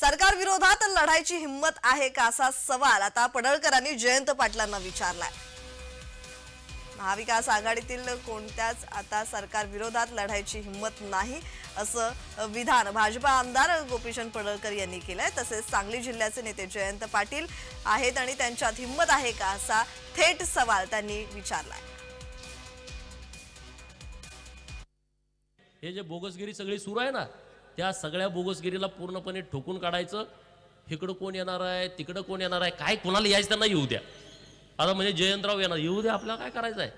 सरकार विरोधात लढायची हिंमत आहे का असा सवाल आता पडळकरांनी जयंत पाटलांना विचारलाय. महाविकास आघाडीतील कोणत्याच आता सरकार विरोधात लढायची हिंमत नाही असं विधान भाजपा आमदार गोपीचंद पडळकर यांनी केलंय. तसेच सांगली जिल्ह्याचे नेते जयंत पाटील आहेत आणि त्यांच्यात हिंमत आहे का असा थेट सवाल त्यांनी विचारलाय. हे जे बोगसगिरी सगळी सुरू आहे ना त्या सगळ्या बोगसगिरीला पूर्णपणे ठोकून काढायचं. इकडं कोण येणार आहे तिकडं कोण येणार आहे काय कोणाला यायचं त्यांना येऊ द्या. आता म्हणजे जयंतराव येणार येऊ द्या आपल्याला काय करायचं आहे?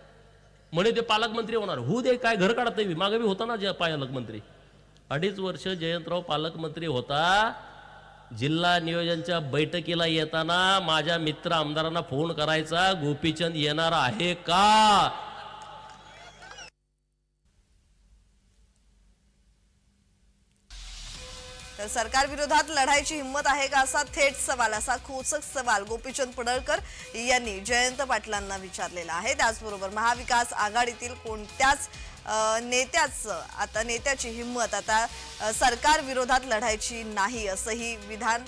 म्हणे ते पालकमंत्री होणार. होऊ दे काय घर काढत नाही मागे बी होता ना जे पालकमंत्री. अडीच वर्ष जयंतराव पालकमंत्री होता. जिल्हा नियोजनच्या बैठकीला येताना माझ्या मित्र आमदारांना फोन करायचा गोपीचंद येणार आहे का? तर सरकार विरोधात लढायची हिंमत आहे का असा थेट सवाल असा खोचक सवाल गोपीचंद पडळकर यांनी जयंत पाटलांना विचारलेला आहे. त्याचबरोबर महाविकास आघाडीतील कोणत्याच नेत्याचं नेत्याच आता नेत्याची हिंमत आता सरकार विरोधात लढायची नाही असंही विधान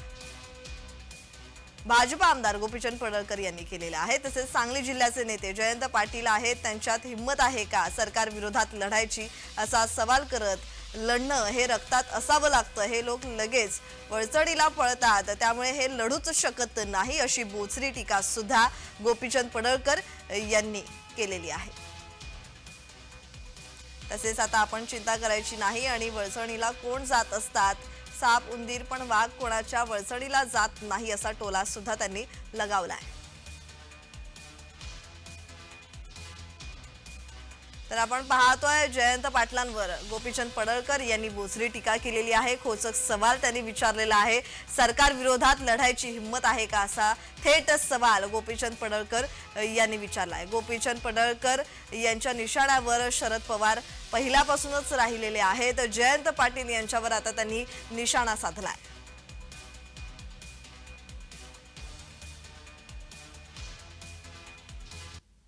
भाजपा आमदार गोपीचंद पडळकर यांनी केलेलं आहे. तसेच सांगली जिल्ह्याचे नेते जयंत पाटील आहेत. त्यांच्यात हिंमत आहे का सरकार विरोधात लढायची असा सवाल करत लढणं हे रक्तात असावं लागतं हे लोक लगेच वळचडीला पळतात. त्यामुळे हे लढूच शकत नाही अशी बोचरी टीका सुद्धा गोपीचंद पडळकर यांनी केलेली आहे. तसेच आता आपण चिंता करायची नाही आणि वळसणीला कोण जात असतात? साप उंदीर पण वाघ कोणाच्या वळसणीला जात नाही असा टोला सुद्धा त्यांनी आहे तर आपण पाहतोय जयंत पाटलांवर. गोपीचंद पडळकर यांनी बोचरी टीका केलेली आहे. खोचक सवाल त्यांनी विचारलेला आहे. सरकार विरोधात लढायची हिंमत आहे का असा थेट सवाल गोपीचंद पडळकर यांनी विचारला आहे. गोपीचंद पडळकर यांच्या निशाण्यावर शरद पवार पहिल्यापासूनच राहिलेले आहेत. जयंत पाटील यांच्यावर आता त्यांनी निशाणा साधला आहे